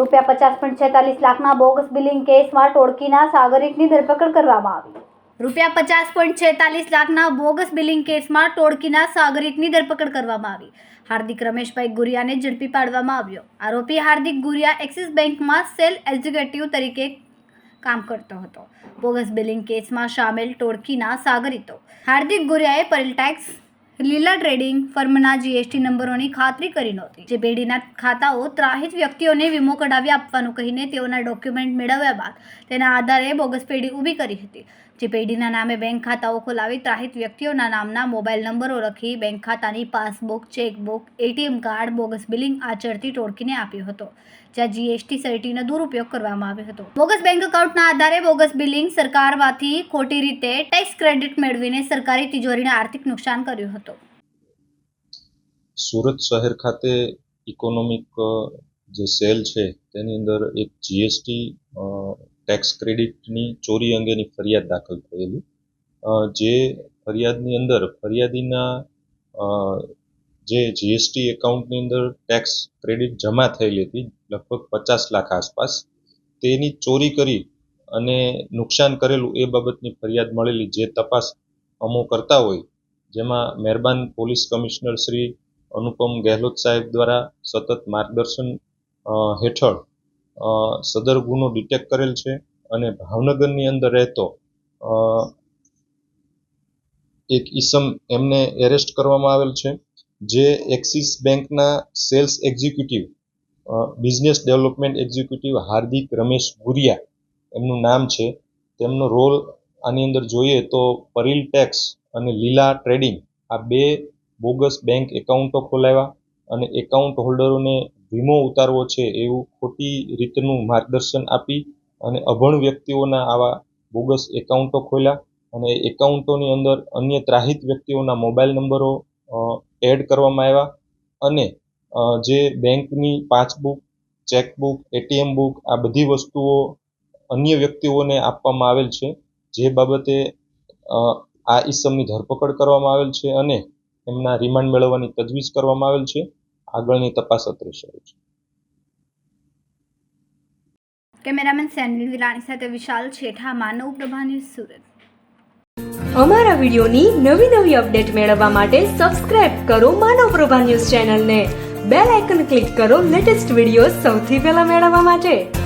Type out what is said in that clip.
રૂપિયા પચાસ પોઈન્ટ છેતાલીસ લાખના બોગસ બિલિંગ કેસમાં ટોળકીના સાગરિકની ધરપકડ કરવામાં આવી. રૂપિયા પચાસ પોઈન્ટ છેતાલીસ લાખના બોગસ બિલિંગ કેસમાં ટોળકીના સાગરિકની ધરપકડ કરવામાં આવી. હાર્દિક રમેશભાઈ ગુરિયાને ઝડપી પાડવામાં આવ્યો. આરોપી હાર્દિક ગુરિયા એક્સિસ બેંકમાં સેલ એક્ઝિક્યુટિવ તરીકે કામ કરતો હતો. બોગસ બિલિંગ કેસમાં સામેલ ટોળકીના સાગરિતો હાર્દિક ગુરિયાએ પરેલ લીલા ટ્રેડિંગ ફર્મના જીએસટી નંબરોની ખાતરી કરી નહોતી. જે પેઢીના ખાતાઓ ત્રાહિત વ્યક્તિઓને વીમો કઢાવી આપવાનું કહીને તેઓના ડોક્યુમેન્ટ મેળવ્યા બાદ તેના આધારે બોગસ પેઢી ઊભી કરી હતી. જે પેઢીના નામે બેંક ખાતાઓ ખોલાવી ત્રાહિત વ્યક્તિઓના નામના મોબાઈલ નંબરો લખી બેંક ખાતાની passbook, chequebook, ATM card, bogus billing આચરતી ટોળકીને આપ્યો હતો, જ્યાં જીએસટી સર્ટીનો દુરુપયોગ કરવામાં આવ્યો હતો. બોગસ બેંક એકાઉન્ટના આધારે બોગસ બિલિંગ સરકારમાંથી ખોટી રીતે ટેક્સ ક્રેડિટ મેળવીને સરકારી તિજોરીને આર્થિક નુકસાન કર્યું હતું. સુરત શહેર ખાતે ઇકોનોમિક જે સેલ છે, તેની અંદર એક જીએસટી ટેક્સ ક્રેડિટની ચોરી અંગેની ફરિયાદ દાખલ થયેલી. જે ફરિયાદની અંદર, ફરિયાદીના જે જીએસટી એકાઉન્ટની અંદર ટેક્સ ક્રેડિટ જમા થયેલી હતી, લગભગ પચાસ લાખ આસપાસ, તેની ચોરી કરી અને નુકસાન કરેલું એ બાબતની ફરિયાદ મળેલી જે તપાસ અમો કરતા હોય, જેમાં મહેરબાન પોલીસ કમિશનર શ્રી અનુપમ ગેહલોત સાહેબ દ્વારા સતત માર્ગદર્શન હેઠળ સદર ગુનો ડિટેક્ટ કરેલ છે અને ભાવનગરની અંદર રહેતો એક ઈસમ એમને એરેસ્ટ કરવામાં આવેલ છે, જે એક્સિસ બેંકના sales executive business development executive Hardik Ramesh Guriya એમનું નામ છે. તેમનો રોલ આની અંદર જોઈએ તો પરીલ ટેક્સ અને લીલા ટ્રેડિંગ આ બે બોગસ બેંક એકાઉન્ટો ખોલાવ્યા અને એકાઉન્ટ હોલ્ડરોને વીમો ઉતારવો છે એવું ખોટી રીતનું માર્ગદર્શન આપી અને અભણ વ્યક્તિઓના આવા બોગસ એકાઉન્ટો ખોલ્યા અને એકાઉન્ટોની અંદર અન્ય ત્રાહિત વ્યક્તિઓના મોબાઈલ નંબરો એડ કરવામાં આવ્યા અને જે બેંકની પાસબુક, ચેકબુક, એટીએમ બુક આ બધી વસ્તુઓ અન્ય વ્યક્તિઓને આપવામાં આવેલ છે. જે બાબતે આ ઈસમની ધરપકડ કરવામાં આવેલ છે અને એમના રિમાન્ડ મેળવવાની તજવીજ કરવામાં આવેલ છે. આગળની તપાસ અત્રે શરૂ છે. કેમેરામેન સેનવી વિલાણી સાથે વિશાલ છેઠા માનવ પ્રભા ન્યૂઝ સુરત. અમારા વિડિયોની નવી નવી અપડેટ મેળવવા માટે સબસ્ક્રાઇબ કરો માનવ પ્રભા ન્યૂઝ ચેનલને. બેલ આઇકન ક્લિક કરો લેટેસ્ટ વીડિયો સૌથી પહેલા મેળવવા માટે.